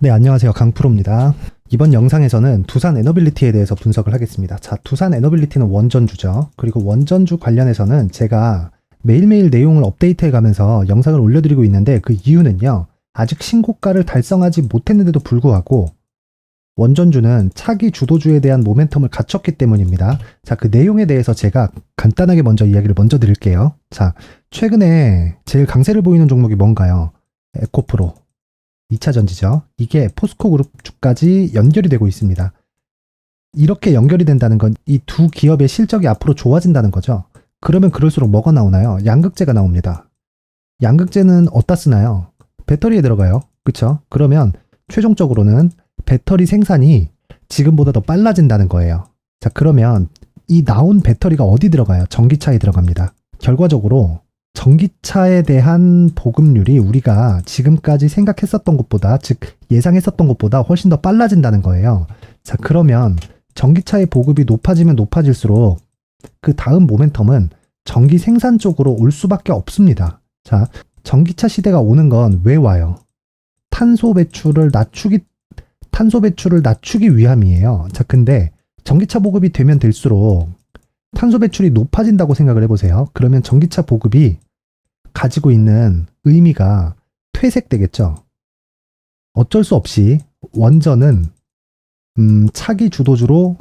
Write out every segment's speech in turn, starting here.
네, 안녕하세요. 강프로입니다. 이번 영상에서는 두산 에너빌리티에 대해서 분석을 하겠습니다. 자, 두산 에너빌리티는 원전주죠. 그리고 원전주 관련해서는 제가 매일매일 내용을 업데이트해 가면서 영상을 올려드리고 있는데 그 이유는요. 아직 신고가를 달성하지 못했는데도 불구하고 원전주는 차기 주도주에 대한 모멘텀을 갖췄기 때문입니다. 자, 그 내용에 대해서 제가 간단하게 먼저 이야기를 먼저 드릴게요. 자, 최근에 제일 강세를 보이는 종목이 뭔가요? 에코프로. 2차 전지죠. 이게 포스코 그룹 주까지 연결이 되고 있습니다. 이렇게 연결이 된다는 건 이 두 기업의 실적이 앞으로 좋아진다는 거죠. 그러면 그럴수록 뭐가 나오나요? 양극재가 나옵니다. 양극재는 어디다 쓰나요? 배터리에 들어가요. 그쵸? 그러면 최종적으로는 배터리 생산이 지금보다 더 빨라진다는 거예요. 자, 그러면 이 나온 배터리가 어디 들어가요? 전기차에 들어갑니다. 결과적으로 전기차에 대한 보급률이 우리가 지금까지 생각했었던 것보다, 즉 예상했었던 것보다 훨씬 더 빨라진다는 거예요. 자, 그러면 전기차의 보급이 높아지면 높아질수록 그 다음 모멘텀은 전기 생산 쪽으로 올 수밖에 없습니다. 자, 전기차 시대가 오는 건 왜 와요? 탄소 배출을 낮추기 탄소 배출을 낮추기 위함이에요. 자, 근데 전기차 보급이 되면 될수록 탄소 배출이 높아진다고 생각을 해보세요. 그러면 전기차 보급이 가지고 있는 의미가 퇴색되겠죠. 어쩔 수 없이 원전은 음, 차기 주도주로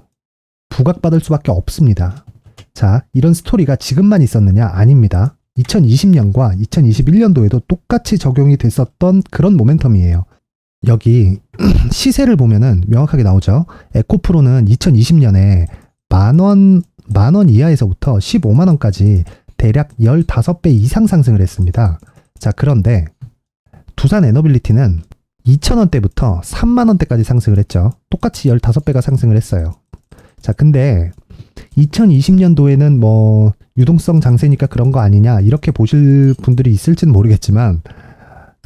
부각받을 수밖에 없습니다. 자, 이런 스토리가 지금만 있었느냐? 아닙니다. 2020년과 2021년도에도 똑같이 적용이 됐었던 그런 모멘텀이에요. 여기 시세를 보면은 명확하게 나오죠. 에코프로는 2020년에 만 원, 만 원 이하에서부터 15만 원까지 대략 15배 이상 상승을 했습니다. 자, 그런데 두산 에너빌리티는 2,000원대부터 3만원대까지 상승을 했죠. 똑같이 15배가 상승을 했어요. 자, 근데 2020년도에는 뭐 유동성 장세니까 그런 거 아니냐 이렇게 보실 분들이 있을지는 모르겠지만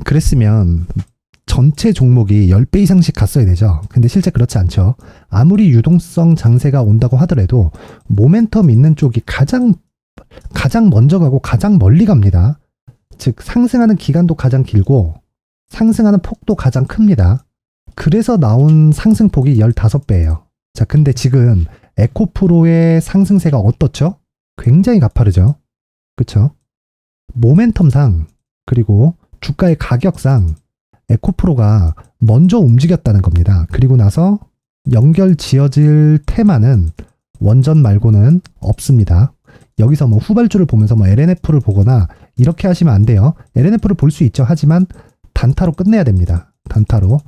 그랬으면 전체 종목이 10배 이상씩 갔어야 되죠. 근데 실제 그렇지 않죠. 아무리 유동성 장세가 온다고 하더라도 모멘텀 있는 쪽이 가장 가장 먼저 가고 가장 멀리 갑니다. 즉 상승하는 기간도 가장 길고 상승하는 폭도 가장 큽니다. 그래서 나온 상승폭이 15배예요. 자, 근데 지금 에코프로의 상승세가 어떻죠? 굉장히 가파르죠. 그쵸? 모멘텀상, 그리고 주가의 가격상 에코프로가 먼저 움직였다는 겁니다. 그리고 나서 연결 지어질 테마는 원전 말고는 없습니다. 여기서 뭐 후발주를 보면서 뭐 LNF를 보거나 이렇게 하시면 안 돼요. LNF를 볼 수 있죠. 하지만 단타로 끝내야 됩니다. 단타로.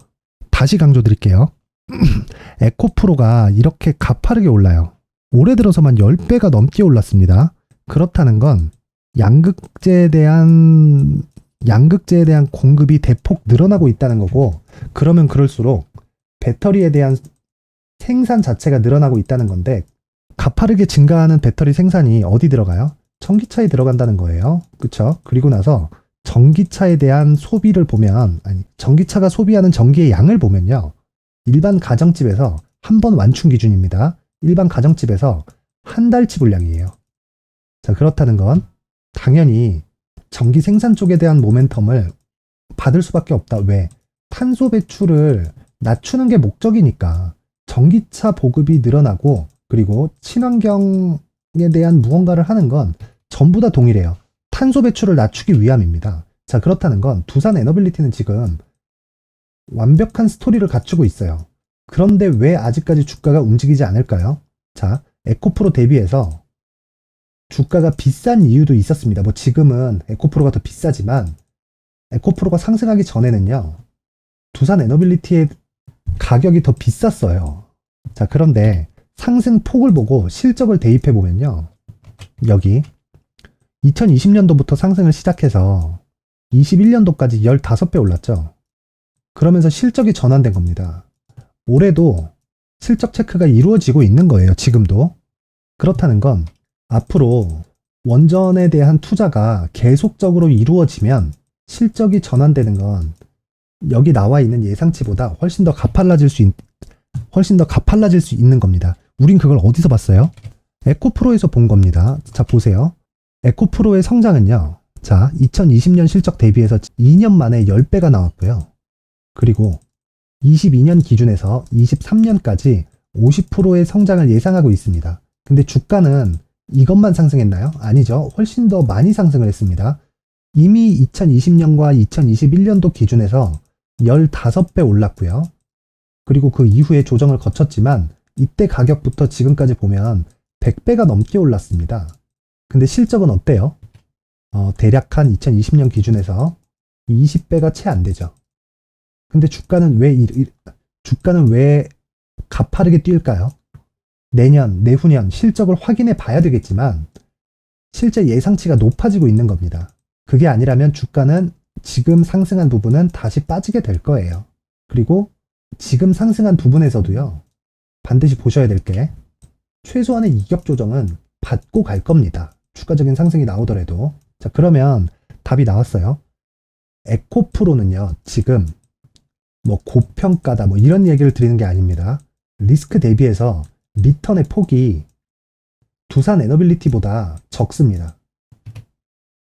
다시 강조드릴게요. 에코프로가 이렇게 가파르게 올라요. 올해 들어서만 10배가 넘게 올랐습니다. 그렇다는 건 양극재에 대한 양극재에 대한 공급이 대폭 늘어나고 있다는 거고 그러면 그럴수록 배터리에 대한 생산 자체가 늘어나고 있다는 건데 가파르게 증가하는 배터리 생산이 어디 들어가요? 전기차에 들어간다는 거예요. 그쵸? 그리고 나서 전기차에 대한 소비를 보면 아니 전기차가 소비하는 전기의 양을 보면요. 일반 가정집에서 한 번 완충 기준입니다. 일반 가정집에서 한 달치 분량이에요. 자, 그렇다는 건 당연히 전기 생산 쪽에 대한 모멘텀을 받을 수밖에 없다. 왜? 탄소 배출을 낮추는 게 목적이니까 전기차 보급이 늘어나고 그리고 친환경에 대한 무언가를 하는 건 전부 다 동일해요. 탄소 배출을 낮추기 위함입니다. 자, 그렇다는 건 두산 에너빌리티는 지금 완벽한 스토리를 갖추고 있어요. 그런데 왜 아직까지 주가가 움직이지 않을까요? 자, 에코프로 대비해서 주가가 비싼 이유도 있었습니다. 뭐 지금은 에코프로가 더 비싸지만 에코프로가 상승하기 전에는요. 두산 에너빌리티의 가격이 더 비쌌어요. 자, 그런데 상승 폭을 보고 실적을 대입해 보면요. 여기 2020년도부터 상승을 시작해서 21년도까지 15배 올랐죠. 그러면서 실적이 전환된 겁니다. 올해도 실적 체크가 이루어지고 있는 거예요. 지금도. 그렇다는 건 앞으로 원전에 대한 투자가 계속적으로 이루어지면 실적이 전환되는 건 여기 나와 있는 예상치보다 훨씬 더 가팔라질 수 있, 훨씬 더 가팔라질 수 있는 겁니다. 우린 그걸 어디서 봤어요? 에코프로에서 본 겁니다. 자, 보세요. 에코프로의 성장은요. 자, 2020년 실적 대비해서 2년 만에 10배가 나왔고요. 그리고 22년 기준에서 23년까지 50%의 성장을 예상하고 있습니다. 근데 주가는 이것만 상승했나요? 아니죠. 훨씬 더 많이 상승을 했습니다. 이미 2020년과 2021년도 기준에서 15배 올랐고요. 그리고 그 이후에 조정을 거쳤지만 이때 가격부터 지금까지 보면 100배가 넘게 올랐습니다. 근데 실적은 어때요? 어, 대략 한 2020년 기준에서 20배가 채 안 되죠. 근데 주가는 왜, 주가는 왜 가파르게 뛸까요? 내년, 내후년 실적을 확인해 봐야 되겠지만 실제 예상치가 높아지고 있는 겁니다. 그게 아니라면 주가는 지금 상승한 부분은 다시 빠지게 될 거예요. 그리고 지금 상승한 부분에서도요, 반드시 보셔야 될 게 최소한의 이격 조정은 받고 갈 겁니다. 추가적인 상승이 나오더라도. 자, 그러면 답이 나왔어요. 에코프로는요, 지금 뭐 고평가다 뭐 이런 얘기를 드리는 게 아닙니다. 리스크 대비해서 리턴의 폭이 두산 에너빌리티보다 적습니다.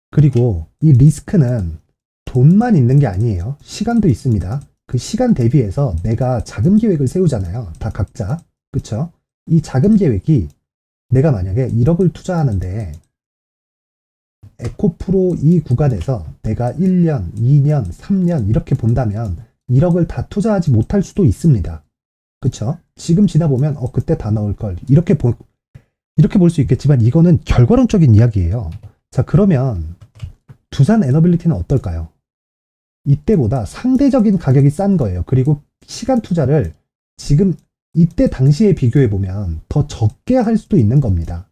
그리고 이 리스크는 돈만 있는 게 아니에요. 시간도 있습니다. 그 시간 대비해서 내가 자금 계획을 세우잖아요. 다 각자. 그쵸? 이 자금 계획이 내가 만약에 1억을 투자하는데 에코프로 이 구간에서 내가 1년, 2년, 3년 이렇게 본다면 1억을 다 투자하지 못할 수도 있습니다. 그쵸? 지금 지나보면 어 그때 다 넣을 걸 이렇게 보 이렇게 볼 수 있겠지만 이거는 결과론적인 이야기예요. 자 그러면 두산 에너빌리티는 어떨까요? 이때보다 상대적인 가격이 싼 거예요. 그리고 시간 투자를 지금 이때 당시에 비교해 보면 더 적게 할 수도 있는 겁니다.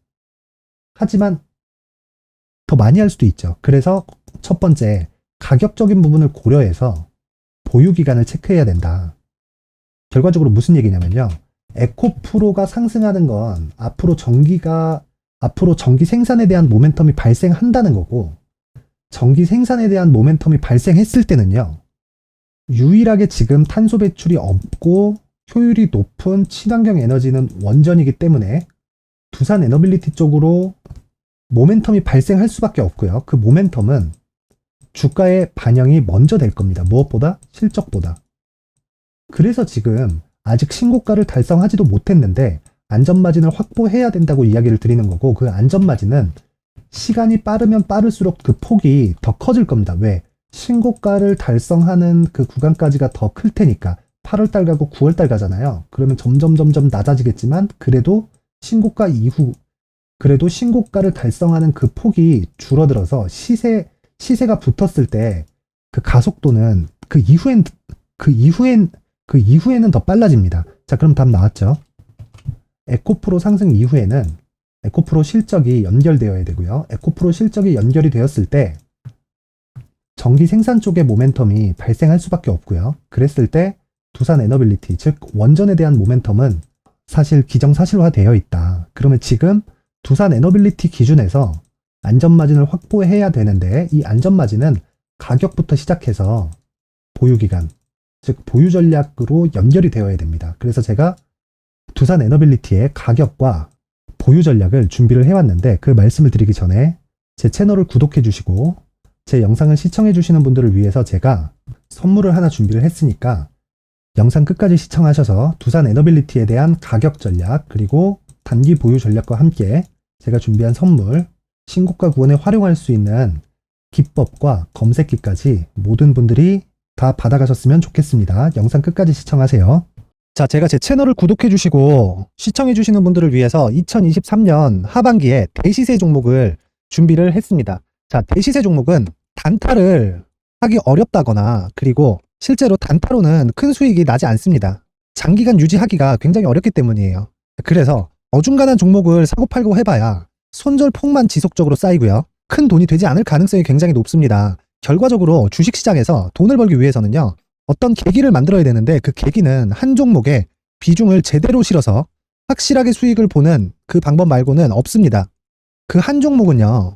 하지만 더 많이 할 수도 있죠. 그래서 첫 번째 가격적인 부분을 고려해서 보유 기간을 체크해야 된다. 결과적으로 무슨 얘기냐면요. 에코 프로가 상승하는 건 앞으로 전기가 앞으로 전기 생산에 대한 모멘텀이 발생한다는 거고 전기 생산에 대한 모멘텀이 발생했을 때는요. 유일하게 지금 탄소 배출이 없고 효율이 높은 친환경 에너지는 원전이기 때문에 두산 에너빌리티 쪽으로 모멘텀이 발생할 수밖에 없고요. 그 모멘텀은 주가의 반영이 먼저 될 겁니다. 무엇보다 실적보다. 그래서 지금 아직 신고가를 달성하지도 못했는데 안전마진을 확보해야 된다고 이야기를 드리는 거고 그 안전마진은 시간이 빠르면 빠를수록 그 폭이 더 커질 겁니다. 왜? 신고가를 달성하는 그 구간까지가 더 클 테니까 8월달 가고 9월달 가잖아요. 그러면 점점 점점 낮아지겠지만 그래도 신고가 이후 그래도 신고가를 달성하는 그 폭이 줄어들어서 시세 시세가 붙었을 때 그 가속도는 그 이후엔 그 이후엔 그 이후에는 더 빨라집니다. 자, 그럼 답 나왔죠? 에코프로 상승 이후에는 에코프로 실적이 연결되어야 되고요. 에코프로 실적이 연결이 되었을 때 전기 생산 쪽의 모멘텀이 발생할 수밖에 없고요. 그랬을 때 두산 에너빌리티, 즉 원전에 대한 모멘텀은 사실 기정사실화 되어 있다. 그러면 지금 두산 에너빌리티 기준에서 안전마진을 확보해야 되는데 이 안전마진은 가격부터 시작해서 보유기간, 즉 보유 전략으로 연결이 되어야 됩니다. 그래서 제가 두산 에너빌리티의 가격과 보유 전략을 준비를 해왔는데 그 말씀을 드리기 전에 제 채널을 구독해 주시고 제 영상을 시청해 주시는 분들을 위해서 제가 선물을 하나 준비를 했으니까 영상 끝까지 시청하셔서 두산 에너빌리티에 대한 가격 전략 그리고 단기 보유 전략과 함께 제가 준비한 선물 신고가 구원에 활용할 수 있는 기법과 검색기까지 모든 분들이 다 받아가셨으면 좋겠습니다. 영상 끝까지 시청하세요. 자, 제가 제 채널을 구독해 주시고 시청해 주시는 분들을 위해서 2023년 하반기에 대시세 종목을 준비를 했습니다. 자, 대시세 종목은 단타를 하기 어렵다거나 그리고 실제로 단타로는 큰 수익이 나지 않습니다. 장기간 유지하기가 굉장히 어렵기 때문이에요. 그래서 어중간한 종목을 사고 팔고 해봐야 손절 폭만 지속적으로 쌓이고요. 큰 돈이 되지 않을 가능성이 굉장히 높습니다. 결과적으로 주식시장에서 돈을 벌기 위해서는요. 어떤 계기를 만들어야 되는데 그 계기는 한 종목에 비중을 제대로 실어서 확실하게 수익을 보는 그 방법 말고는 없습니다. 그 한 종목은요.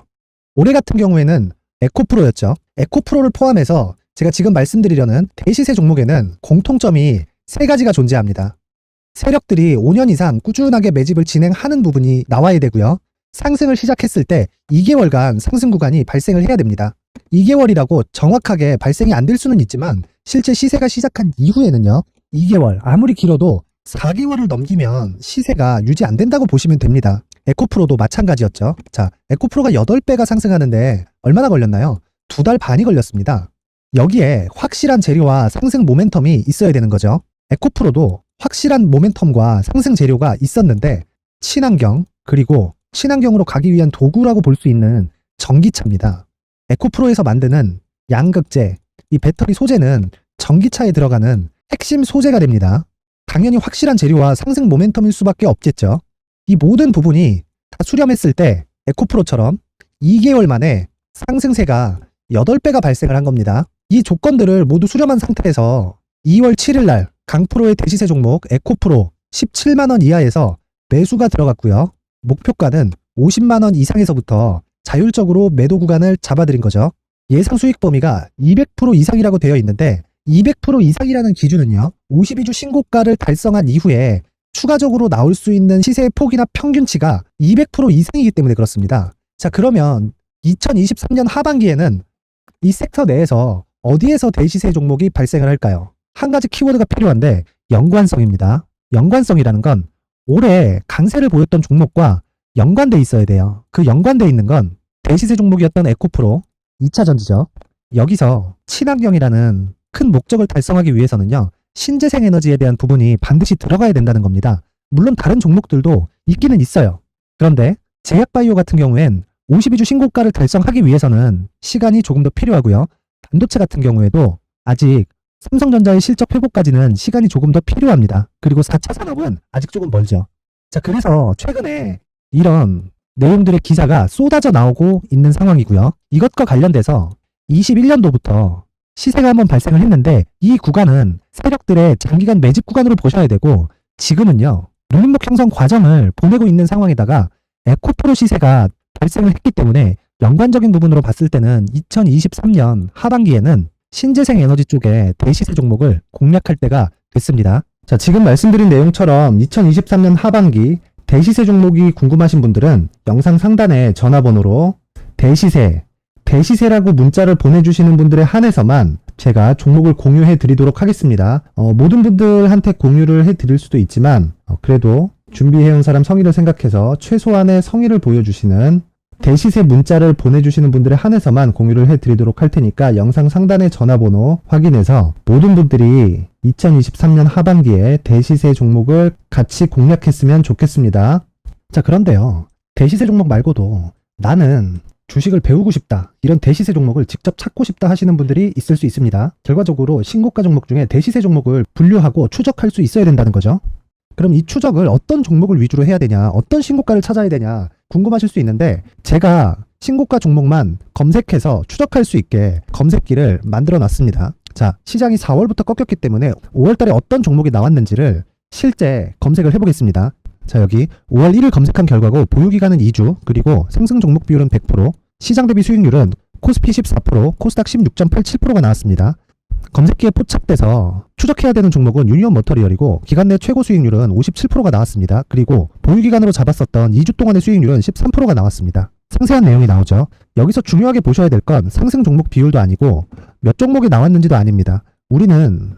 올해 같은 경우에는 에코프로였죠. 에코프로를 포함해서 제가 지금 말씀드리려는 대시세 종목에는 공통점이 세 가지가 존재합니다. 세력들이 5년 이상 꾸준하게 매집을 진행하는 부분이 나와야 되고요. 상승을 시작했을 때 2개월간 상승 구간이 발생을 해야 됩니다. 2개월이라고 정확하게 발생이 안 될 수는 있지만 실제 시세가 시작한 이후에는요. 2개월, 아무리 길어도 4개월을 넘기면 시세가 유지 안 된다고 보시면 됩니다. 에코프로도 마찬가지였죠. 자, 에코프로가 8배가 상승하는데 얼마나 걸렸나요? 두 달 반이 걸렸습니다. 여기에 확실한 재료와 상승 모멘텀이 있어야 되는 거죠. 에코프로도 확실한 모멘텀과 상승 재료가 있었는데 친환경 그리고 친환경으로 가기 위한 도구라고 볼 수 있는 전기차입니다. 에코프로에서 만드는 양극재, 이 배터리 소재는 전기차에 들어가는 핵심 소재가 됩니다. 당연히 확실한 재료와 상승 모멘텀일 수밖에 없겠죠. 이 모든 부분이 다 수렴했을 때 에코프로처럼 2개월 만에 상승세가 8배가 발생을 한 겁니다. 이 조건들을 모두 수렴한 상태에서 2월 7일 날 강프로의 대시세 종목 에코프로 17만 원 이하에서 매수가 들어갔고요. 목표가는 50만 원 이상에서부터 자율적으로 매도 구간을 잡아드린 거죠. 예상 수익 범위가 200% 이상이라고 되어 있는데 200% 이상이라는 기준은요. 52주 신고가를 달성한 이후에 추가적으로 나올 수 있는 시세의 폭이나 평균치가 200% 이상이기 때문에 그렇습니다. 자, 그러면 2023년 하반기에는 이 섹터 내에서 어디에서 대시세 종목이 발생을 할까요? 한 가지 키워드가 필요한데 연관성입니다. 연관성이라는 건 올해 강세를 보였던 종목과 연관돼 있어야 돼요. 그 연관돼 있는 건 대시세 종목이었던 에코프로 2차 전지죠. 여기서 친환경이라는 큰 목적을 달성하기 위해서는요. 신재생 에너지에 대한 부분이 반드시 들어가야 된다는 겁니다. 물론 다른 종목들도 있기는 있어요. 그런데 제약바이오 같은 경우엔 52주 신고가를 달성하기 위해서는 시간이 조금 더 필요하고요. 반도체 같은 경우에도 아직 삼성전자의 실적 회복까지는 시간이 조금 더 필요합니다. 그리고 4차 산업은 아직 조금 멀죠. 자, 그래서 최근에 이런 내용들의 기사가 쏟아져 나오고 있는 상황이고요. 이것과 관련돼서 21년도부터 시세가 한번 발생을 했는데 이 구간은 세력들의 장기간 매집 구간으로 보셔야 되고 지금은요. 눌림목 형성 과정을 보내고 있는 상황에다가 에코프로 시세가 발생을 했기 때문에 연관적인 부분으로 봤을 때는 2023년 하반기에는 신재생 에너지 쪽에 대시세 종목을 공략할 때가 됐습니다. 자, 지금 말씀드린 내용처럼 2023년 하반기 대시세 종목이 궁금하신 분들은 영상 상단에 전화번호로 대시세, 대시세라고 문자를 보내주시는 분들에 한해서만 제가 종목을 공유해 드리도록 하겠습니다. 어, 모든 분들한테 공유를 해 드릴 수도 있지만 어, 그래도 준비해온 사람 성의를 생각해서 최소한의 성의를 보여주시는 대시세 문자를 보내주시는 분들에 한해서만 공유를 해드리도록 할 테니까 영상 상단의 전화번호 확인해서 모든 분들이 2023년 하반기에 대시세 종목을 같이 공략했으면 좋겠습니다. 자, 그런데요. 대시세 종목 말고도 나는 주식을 배우고 싶다. 이런 대시세 종목을 직접 찾고 싶다 하시는 분들이 있을 수 있습니다. 결과적으로 신고가 종목 중에 대시세 종목을 분류하고 추적할 수 있어야 된다는 거죠. 그럼 이 추적을 어떤 종목을 위주로 해야 되냐, 어떤 신고가를 찾아야 되냐 궁금하실 수 있는데 제가 신고가 종목만 검색해서 추적할 수 있게 검색기를 만들어 놨습니다. 자, 시장이 4월부터 꺾였기 때문에 5월 달에 어떤 종목이 나왔는지를 실제 검색을 해보겠습니다. 자, 여기 5월 1일 검색한 결과고 보유기간은 2주, 그리고 상승 종목 비율은 100%, 시장 대비 수익률은 코스피 14%, 코스닥 16.87%가 나왔습니다. 검색기에 포착돼서 추적해야 되는 종목은 유니온 머터리얼이고 기간 내 최고 수익률은 57%가 나왔습니다. 그리고 보유기간으로 잡았었던 2주 동안의 수익률은 13%가 나왔습니다. 상세한 내용이 나오죠. 여기서 중요하게 보셔야 될 건 상승 종목 비율도 아니고 몇 종목이 나왔는지도 아닙니다. 우리는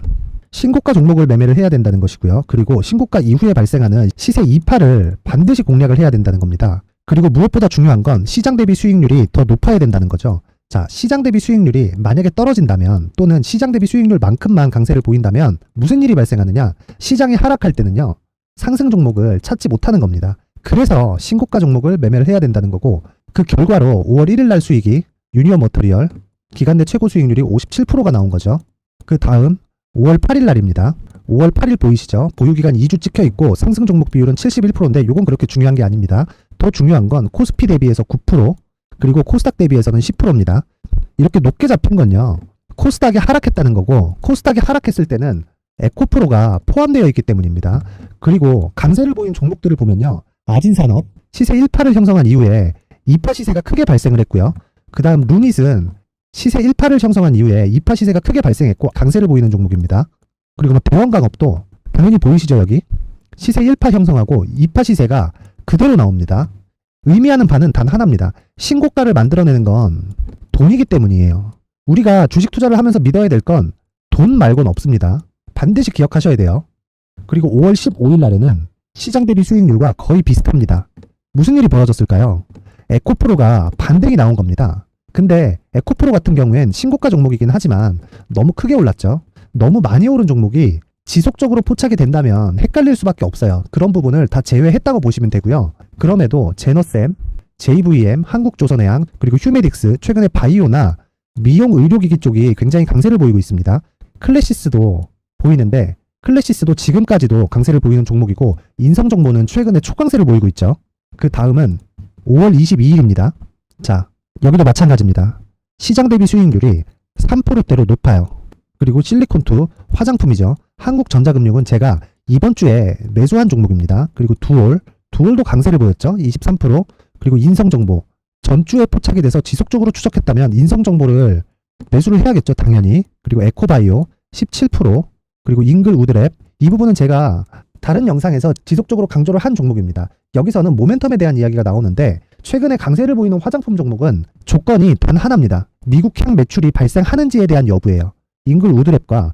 신고가 종목을 매매를 해야 된다는 것이고요. 그리고 신고가 이후에 발생하는 시세 이파를 반드시 공략을 해야 된다는 겁니다. 그리고 무엇보다 중요한 건 시장 대비 수익률이 더 높아야 된다는 거죠. 자, 시장 대비 수익률이 만약에 떨어진다면 또는 시장 대비 수익률만큼만 강세를 보인다면 무슨 일이 발생하느냐? 시장이 하락할 때는요. 상승 종목을 찾지 못하는 겁니다. 그래서 신고가 종목을 매매를 해야 된다는 거고 그 결과로 5월 1일 날 수익이 유니온 머터리얼 기간 내 최고 수익률이 57%가 나온 거죠. 그 다음 5월 8일 날입니다. 5월 8일 보이시죠? 보유기간 2주 찍혀 있고 상승 종목 비율은 71%인데 이건 그렇게 중요한 게 아닙니다. 더 중요한 건 코스피 대비해서 9%, 그리고 코스닥 대비해서는 10%입니다. 이렇게 높게 잡힌 건요. 코스닥이 하락했다는 거고 코스닥이 하락했을 때는 에코프로가 포함되어 있기 때문입니다. 그리고 강세를 보인 종목들을 보면요. 아진산업 시세 1파를 형성한 이후에 2파 시세가 크게 발생을 했고요. 그 다음 루닛은 시세 1파를 형성한 이후에 2파 시세가 크게 발생했고 강세를 보이는 종목입니다. 그리고 뭐 대원강업도 당연히 보이시죠 여기 시세 1파 형성하고 2파 시세가 그대로 나옵니다. 의미하는 바는 단 하나입니다. 신고가를 만들어내는 건 돈이기 때문이에요. 우리가 주식 투자를 하면서 믿어야 될 건 돈 말고는 없습니다. 반드시 기억하셔야 돼요. 그리고 5월 15일 날에는 시장 대비 수익률과 거의 비슷합니다. 무슨 일이 벌어졌을까요? 에코프로가 반등이 나온 겁니다. 근데 에코프로 같은 경우엔 신고가 종목이긴 하지만 너무 크게 올랐죠. 너무 많이 오른 종목이 지속적으로 포착이 된다면 헷갈릴 수밖에 없어요. 그런 부분을 다 제외했다고 보시면 되고요. 그럼에도 제너셈, JVM, 한국조선해양, 그리고 휴메딕스, 최근에 바이오나 미용 의료기기 쪽이 굉장히 강세를 보이고 있습니다. 클래시스도 보이는데 클래시스도 지금까지도 강세를 보이는 종목이고 인성 정보는 최근에 초강세를 보이고 있죠. 그 다음은 5월 22일입니다. 자, 여기도 마찬가지입니다. 시장 대비 수익률이 3%대로 높아요. 그리고 실리콘투 화장품이죠. 한국전자금융은 제가 이번 주에 매수한 종목입니다. 그리고 두올, 두올도 강세를 보였죠. 23%. 그리고 인성정보. 전주에 포착이 돼서 지속적으로 추적했다면 인성정보를 매수를 해야겠죠. 당연히. 그리고 에코바이오 17%. 그리고 잉글 우드랩. 이 부분은 제가 다른 영상에서 지속적으로 강조를 한 종목입니다. 여기서는 모멘텀에 대한 이야기가 나오는데 최근에 강세를 보이는 화장품 종목은 조건이 단 하나입니다. 미국향 매출이 발생하는지에 대한 여부예요. 잉글 우드랩과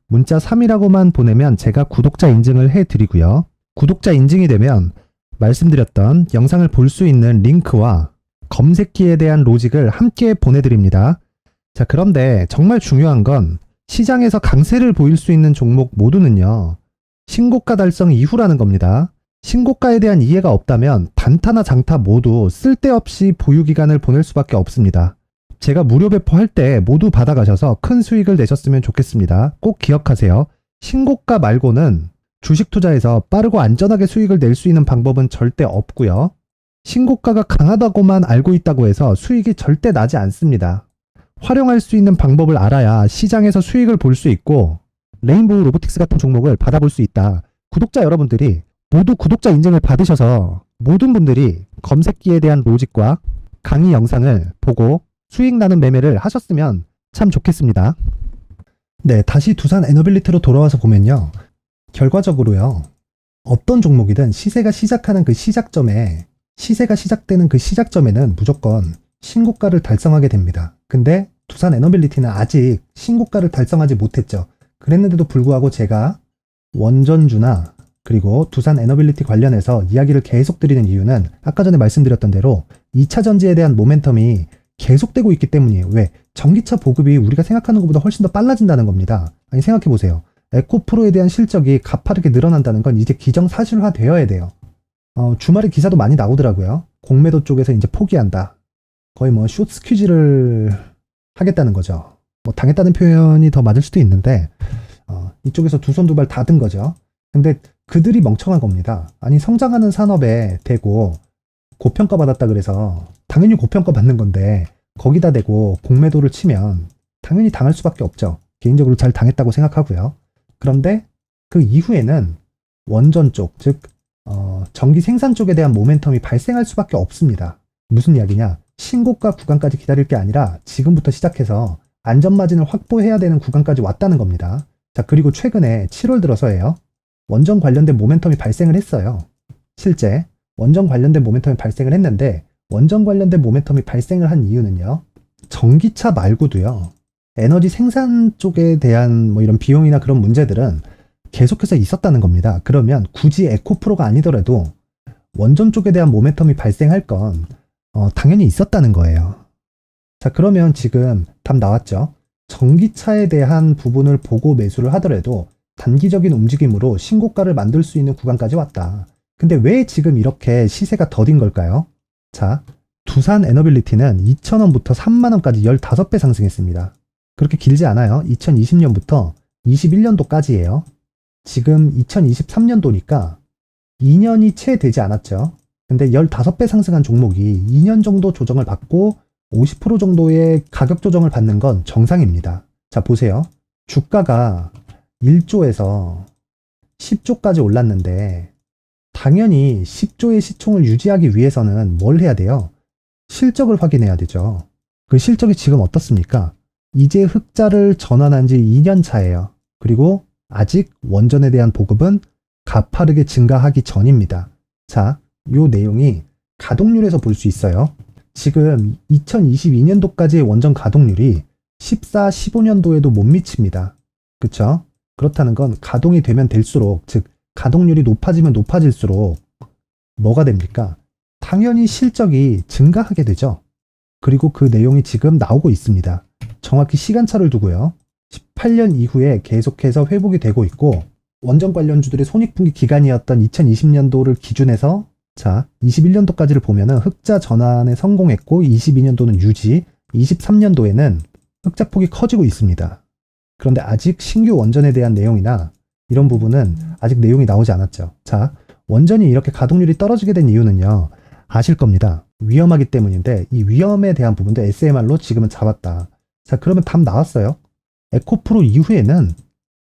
문자 3이라고만 보내면 제가 구독자 인증을 해드리고요. 구독자 인증이 되면 말씀드렸던 영상을 볼 수 있는 링크와 검색기에 대한 로직을 함께 보내드립니다. 자, 그런데 정말 중요한 건 시장에서 강세를 보일 수 있는 종목 모두는요, 신고가 달성 이후라는 겁니다. 신고가에 대한 이해가 없다면 단타나 장타 모두 쓸데없이 보유 기간을 보낼 수밖에 없습니다. 제가 무료 배포할 때 모두 받아가셔서 큰 수익을 내셨으면 좋겠습니다. 꼭 기억하세요. 신고가 말고는 주식 투자에서 빠르고 안전하게 수익을 낼 수 있는 방법은 절대 없고요. 신고가가 강하다고만 알고 있다고 해서 수익이 절대 나지 않습니다. 활용할 수 있는 방법을 알아야 시장에서 수익을 볼 수 있고 레인보우 로보틱스 같은 종목을 받아볼 수 있다. 구독자 여러분들이 모두 구독자 인증을 받으셔서 모든 분들이 검색기에 대한 로직과 강의 영상을 보고 수익 나는 매매를 하셨으면 참 좋겠습니다. 네, 다시 두산 에너빌리티로 돌아와서 보면요. 결과적으로요. 어떤 종목이든 시세가 시작하는 그 시작점에 시세가 시작되는 그 시작점에는 무조건 신고가를 달성하게 됩니다. 근데 두산 에너빌리티는 아직 신고가를 달성하지 못했죠. 그랬는데도 불구하고 제가 원전주나 그리고 두산 에너빌리티 관련해서 이야기를 계속 드리는 이유는 아까 전에 말씀드렸던 대로 2차 전지에 대한 모멘텀이 계속되고 있기 때문이에요. 왜? 전기차 보급이 우리가 생각하는 것보다 훨씬 더 빨라진다는 겁니다. 아니 생각해 보세요. 에코프로에 대한 실적이 가파르게 늘어난다는 건 이제 기정사실화 되어야 돼요. 어, 주말에 기사도 많이 나오더라고요. 공매도 쪽에서 이제 포기한다. 거의 뭐 숏스퀴즈를 하겠다는 거죠. 뭐 당했다는 표현이 더 맞을 수도 있는데 어, 이쪽에서 두 손 두 발 다 든 거죠. 근데 그들이 멍청한 겁니다. 아니 성장하는 산업에 대고 고평가 받았다 그래서 당연히 고평가 받는 건데 거기다 대고 공매도를 치면 당연히 당할 수밖에 없죠. 개인적으로 잘 당했다고 생각하고요. 그런데 그 이후에는 원전 쪽, 즉 어, 전기 생산 쪽에 대한 모멘텀이 발생할 수밖에 없습니다. 무슨 이야기냐? 신고가 구간까지 기다릴 게 아니라 지금부터 시작해서 안전 마진을 확보해야 되는 구간까지 왔다는 겁니다. 자, 그리고 최근에 7월 들어서예요. 원전 관련된 모멘텀이 발생을 했어요. 실제 원전 관련된 모멘텀이 발생을 했는데 원전 관련된 모멘텀이 발생을 한 이유는요. 전기차 말고도요. 에너지 생산 쪽에 대한 뭐 이런 비용이나 그런 문제들은 계속해서 있었다는 겁니다. 그러면 굳이 에코프로가 아니더라도 원전 쪽에 대한 모멘텀이 발생할 건 어, 당연히 있었다는 거예요. 자, 그러면 지금 답 나왔죠? 전기차에 대한 부분을 보고 매수를 하더라도 단기적인 움직임으로 신고가를 만들 수 있는 구간까지 왔다. 근데 왜 지금 이렇게 시세가 더딘 걸까요? 자, 두산 에너빌리티는 2,000원부터 3만원까지 15배 상승했습니다. 그렇게 길지 않아요. 2020년부터 21년도까지예요. 지금 2023년도니까 2년이 채 되지 않았죠. 근데 15배 상승한 종목이 2년 정도 조정을 받고 50% 정도의 가격 조정을 받는 건 정상입니다. 자, 보세요. 주가가 1조에서 10조까지 올랐는데 당연히 10조의 시총을 유지하기 위해서는 뭘 해야 돼요? 실적을 확인해야 되죠. 그 실적이 지금 어떻습니까? 이제 흑자를 전환한 지 2년 차예요. 그리고 아직 원전에 대한 보급은 가파르게 증가하기 전입니다. 자, 요 내용이 가동률에서 볼 수 있어요. 지금 2022년도까지의 원전 가동률이 14, 15년도에도 못 미칩니다. 그쵸? 그렇다는 건 가동이 되면 될수록, 즉, 가동률이 높아지면 높아질수록 뭐가 됩니까? 당연히 실적이 증가하게 되죠. 그리고 그 내용이 지금 나오고 있습니다. 정확히 시간차를 두고요. 18년 이후에 계속해서 회복이 되고 있고, 원전 관련주들의 손익분기 기간이었던 2020년도를 기준해서 자, 21년도까지를 보면은 흑자 전환에 성공했고 22년도는 유지, 23년도에는 흑자 폭이 커지고 있습니다. 그런데 아직 신규 원전에 대한 내용이나 이런 부분은 아직 내용이 나오지 않았죠. 자, 원전이 이렇게 가동률이 떨어지게 된 이유는요. 아실 겁니다. 위험하기 때문인데 이 위험에 대한 부분도 SMR로 지금은 잡았다. 자, 그러면 답 나왔어요. 에코프로 이후에는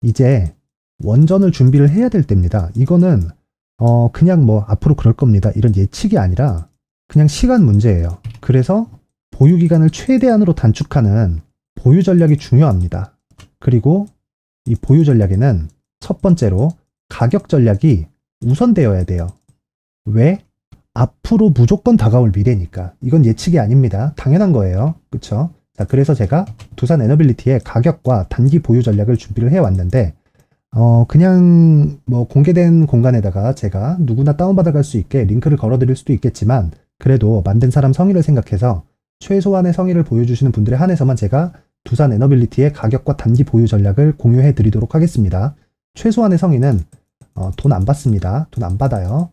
이제 원전을 준비를 해야 될 때입니다. 이거는 어 그냥 뭐 앞으로 그럴 겁니다. 이런 예측이 아니라 그냥 시간 문제예요. 그래서 보유 기간을 최대한으로 단축하는 보유 전략이 중요합니다. 그리고 이 보유 전략에는 첫 번째로 가격 전략이 우선되어야 돼요. 왜? 앞으로 무조건 다가올 미래니까. 이건 예측이 아닙니다. 당연한 거예요. 그쵸? 자, 그래서 제가 두산 에너빌리티의 가격과 단기 보유 전략을 준비를 해왔는데, 어, 그냥 뭐 공개된 공간에다가 제가 누구나 다운받아 갈 수 있게 링크를 걸어 드릴 수도 있겠지만 그래도 만든 사람 성의를 생각해서 최소한의 성의를 보여주시는 분들에 한해서만 제가 두산 에너빌리티의 가격과 단기 보유 전략을 공유해 드리도록 하겠습니다. 최소한의 성의는 어, 돈 안 받습니다. 돈 안 받아요.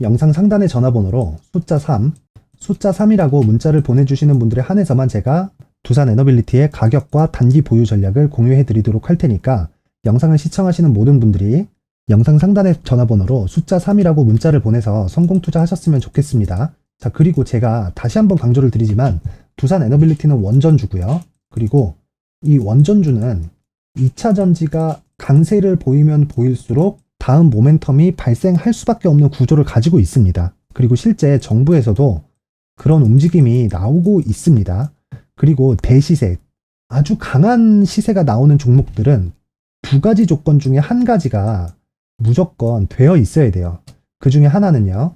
영상 상단의 전화번호로 숫자 3, 숫자 3이라고 문자를 보내주시는 분들에 한해서만 제가 두산 에너빌리티의 가격과 단기 보유 전략을 공유해 드리도록 할 테니까 영상을 시청하시는 모든 분들이 영상 상단의 전화번호로 숫자 3이라고 문자를 보내서 성공 투자하셨으면 좋겠습니다. 자, 그리고 제가 다시 한번 강조를 드리지만 두산 에너빌리티는 원전주고요. 그리고 이 원전주는 2차 전지가 강세를 보이면 보일수록 다음 모멘텀이 발생할 수밖에 없는 구조를 가지고 있습니다. 그리고 실제 정부에서도 그런 움직임이 나오고 있습니다. 그리고 대시세, 아주 강한 시세가 나오는 종목들은 두 가지 조건 중에 한 가지가 무조건 되어 있어야 돼요. 그 중에 하나는요,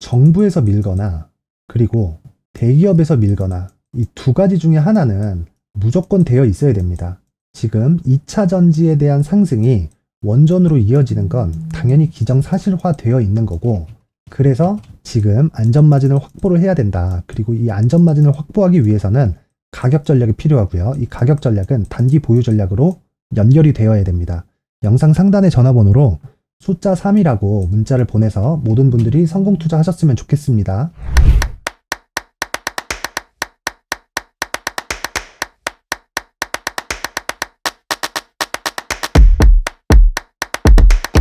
정부에서 밀거나, 그리고 대기업에서 밀거나, 이 두 가지 중에 하나는 무조건 되어 있어야 됩니다. 지금 2차 전지에 대한 상승이 원전으로 이어지는 건 당연히 기정사실화 되어 있는 거고, 그래서 지금 안전마진을 확보를 해야 된다. 그리고 이 안전마진을 확보하기 위해서는 가격 전략이 필요하고요. 이 가격 전략은 단기 보유 전략으로 연결이 되어야 됩니다. 영상 상단의 전화번호로 숫자 3이라고 문자를 보내서 모든 분들이 성공 투자하셨으면 좋겠습니다.